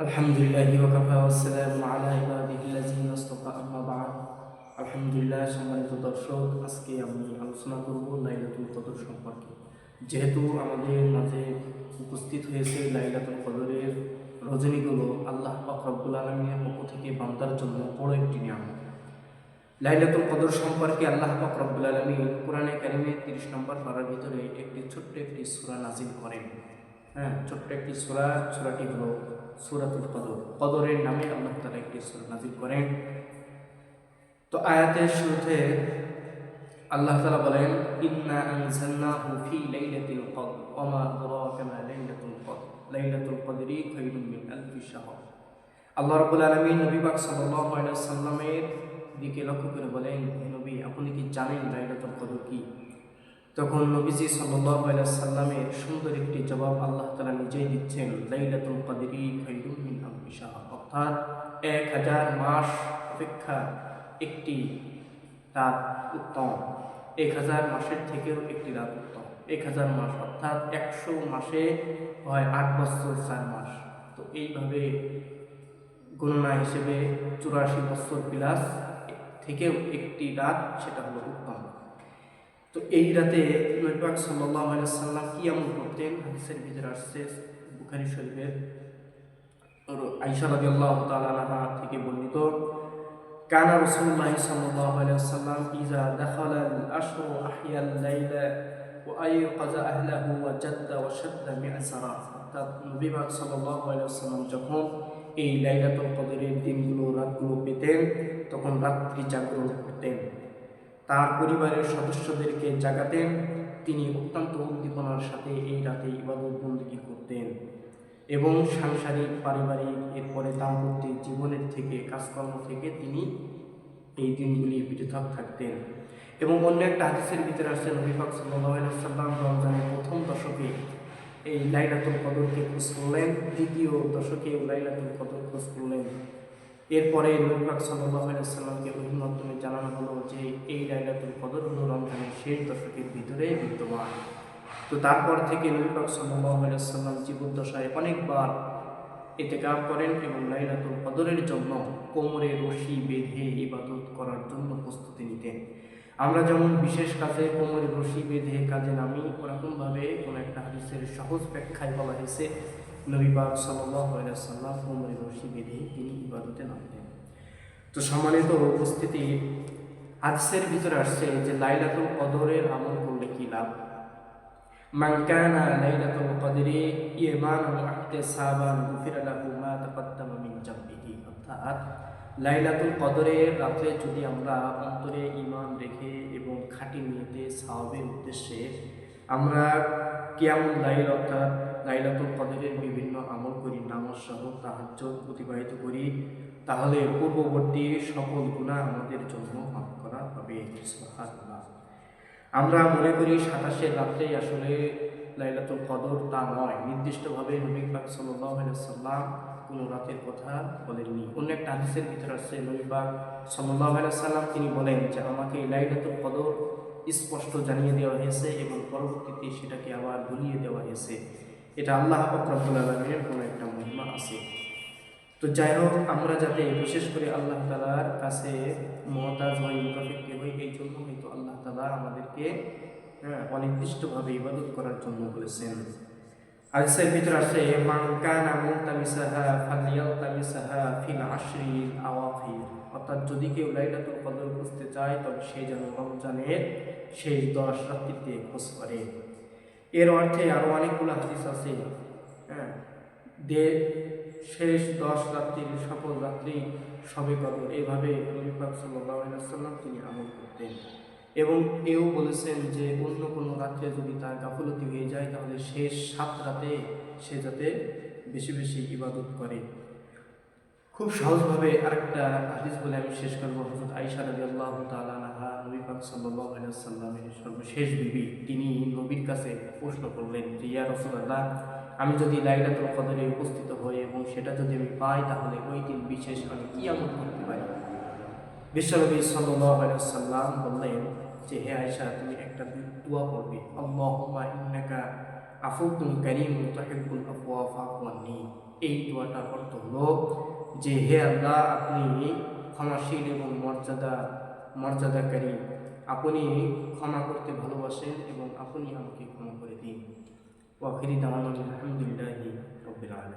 الحمد لله وكفى والسلام على عباده الذين اصطفى أما بعد আলহামদুলিল্লাহ সম্মানিত দর্শক আজকে আমি আলোচনা করব লাইলাতুল কদর সম্পর্কে যেহেতু আমাদের মাঝে উপস্থিত হয়েছে লাইলাতুল কদরের রজনীগুলো আল্লাহ পাক রব্বুল আলমীর পক্ষ থেকে বান্দার জন্য বড় একটি নিয়ম লাইলাতুল কদর সম্পর্কে আল্লাহ পাক রব্বুল আলমী কোরআনে কারিমে তিরিশ নম্বর পাড়ার ভিতরে একটি ছোট্ট একটি সূরা নাজিল করেন হ্যাঁ ছোট্ট একটি সূরা সূরাটি হলো সূরাতুল কদর। কদরের নামে আল্লাহ তাআলা একটি সূরা নাজিল করেন। তো আয়াতের শুরুতে আল্লাহ তাআলা বলেন, ইন্না আনজালনাহু ফি লাইলাতিল কদর, ওয়া আদরাকা মা লাইলাতুল কদর। লাইলাতুল কদরি খায়রুম মিন আলফি শাহর। আল্লাহ রাব্বুল আলামিন নবী পাক সাল্লাল্লাহু আলাইহি সাল্লামের দিকে লক্ষ্য করে বলেন, হে নবী, আপনি কি জানেন লাইলাতুল কদর কি? তখন নবীজি আলাইহি সাল্লামের সুন্দর একটি জবাব আল্লাহ তাআলা নিজেই দিচ্ছেন অর্থাৎ এক হাজার মাস অপেক্ষা একটি রাত উত্তম। এক হাজার মাসের থেকেও একটি রাত উত্তম। এক হাজার মাস অর্থাৎ একশো মাসে হয় আট বছর চার মাস। তো এইভাবে গণনা হিসেবে চুরাশি বছর প্লাস থেকেও একটি রাত সেটা হলো উত্তম। তো এই রাতে নৈবাক সাল্লাহ সাল্লাম কি এমন করতেন হাদিসের ভিতরে আসছে বুখারি শরীফের আইসা রাজি আল্লাহ তালা থেকে বর্ণিত كان رسول الله صلى الله عليه وسلم إذا دخل الأشهر أحيا الليل وأيقظ أهله وجد وشد معسرا অর্থাৎ নবী পাক সাল্লাল্লাহু আলাইহি ওয়াসাল্লাম যখন এই লাইলাতুল কদরের দিনগুলো রাতগুলো পেতেন তখন রাত্রি জাগরণ করতেন তার পরিবারের সদস্যদেরকে জাগাতেন। তিনি অত্যন্ত উদ্দীপনার সাথে এই রাতে ইবাদত বন্দী করতেন এবং সাংসারিক, পারিবারিক, এরপরে দাম্পত্যিক জীবনের থেকে, কাজকর্ম থেকে তিনি এই দিনগুলি পৃথক থাকতেন। এবং অন্য একটা হাদিসের ভিতরে আসছে নবীফাক সাল্লাম রমজানের প্রথম দশকে এই লাইলাতুল কদরকে খোঁজ করলেন। দ্বিতীয় দশকে লাইলাতুল কদর খোঁজ করলেন। এরপরে নবীফাক সাল্লামকে ওই মাধ্যমে জানানো হলো যে এই লাইলাতুল কদর রমজানের শেষ দশকের ভিতরে বিদ্যমান। তো তারপর থেকে নবীপাক সাল্লাম জীবদ্দশায় অনেকবার এতে কাপ করেন এবং লাইলাতুল কদরের জন্য কোমরে রশি বেঁধে ইবাদত করার জন্য প্রস্তুতি নিতেন। আমরা যেমন বিশেষ কাজে কোমরে রশি বেঁধে কাজে নামি, ওরকমভাবে কোনো একটা হাদিসের সহজ ব্যাখ্যায় বলা হয়েছে নবী পাক সাল্লাম কোমরে রশি বেঁধে তিনি ইবাদতে নামতেন। তো সম্মানিত উপস্থিতি, হাদিসের ভিতরে আসছে যে লাইলাতুল কদরের আমল করলে কি লাভ? মাংকানা লাইলাতুল কদরে ইমান ও আহতে সাবান গুফিরা লাহু মা তাকাদ্দামা মিন জাম্বিহি। অর্থাৎ লাইলাতুল কদরের রাতে যদি আমরা অন্তরে ইমান রেখে এবং খাঁটি নিয়েতে সাহাবের উদ্দেশ্যে আমরা কেমন লাইল অর্থাৎ লাইলাতুল কদরের বিভিন্ন আমল করি, নামাজ সহ তাহাজ্জুদ অতিবাহিত করি, তাহলে পূর্ববর্তী সকল গুণা আমাদের জন্য মাফ করা হবে আমরা মনে করি সাতাশের রাত্রেই আসলে লাইলাতুল কদর তা নয়। নির্দিষ্টভাবে নবী পাক সাল্লাম কোনো রাতের কথা বলেননি। অন্য একটা হাদিসের ভিতরে আসছে, নবী পাক সাল্লাম তিনি বলেন যে, আমাকে লাইলাতুল কদর স্পষ্ট জানিয়ে দেওয়া হয়েছে এবং পরবর্তীতে সেটাকে আবার ভুলিয়ে দেওয়া হয়েছে। এটা আল্লাহ ফকরাবুল আলমের কোনো একটা মহিমা আছে। তো যাই হোক আমরা যাতে বিশেষ করে আল্লাহ তালার কাছে মহতাজ হই মুখাফিককে হই, এই জন্য হয়তো আল্লাহ তালা আমাদেরকে হ্যাঁ অনির্দিষ্টভাবে ইবাদত করার জন্য বলেছেন। আজকের ভিতরে আছে মাঙ্কানা মুতামিসাহা ফালিয়ালতামিসাহা ফিল আশরিল আওয়াখির। অর্থাৎ যদি কেউ লাইলাতুল কদর বুঝতে চায়, তবে সে যেন রমজানের শেষ দশ রাত্রিতে খোঁজ করে। এর অর্থে আরও অনেকগুলো হাদিস আছে। হ্যাঁ দে শেষ, দশ রাত্রির সকল রাত্রি সবে কদর। এইভাবে নবী পাক সাল্লাম তিনি আমল করতেন। এবং এও বলেছেন যে অন্য কোনো রাত্রে যদি তার গাফলতি হয়ে যায়, তাহলে শেষ সাত রাতে সে যাতে বেশি বেশি ইবাদত করে। খুব সহজভাবে আরেকটা হাদিস বলে আমি শেষ করব। হজরত আইসা রবি আল্লাহ তালাহা নবী পাক সাল্লামের সর্বশেষ বিবি, তিনি নবীর কাছে প্রশ্ন করলেন যে, ইয়া রসুল্লাহ আমি যদি লাইলাতুল কদরে উপস্থিত হই এবং সেটা যদি আমি পাই, তাহলে ওই দিন বিশেষ আমি কি আমল করতে পারি। বিশ্বনবী সাল্লাম বললেন যে, হে আয়সা তুমি একটা দোয়া করবে আল্লাহুম্মা ইন্নাকা আফুকুন কারীম তুহিব্বুল আফওয়া ফাফু আন্নি। এই দোয়াটার অর্থ হলো যে হে আল্লাহ, আপনি ক্ষমাশীল এবং মর্যাদা, মর্যাদাকারী। আপনি ক্ষমা করতে ভালোবাসেন এবং আপনি আমাকে ক্ষমা করে দিন। ওয়াখিরি দাওয়ান আলহামদুলিল্লাহ রবিল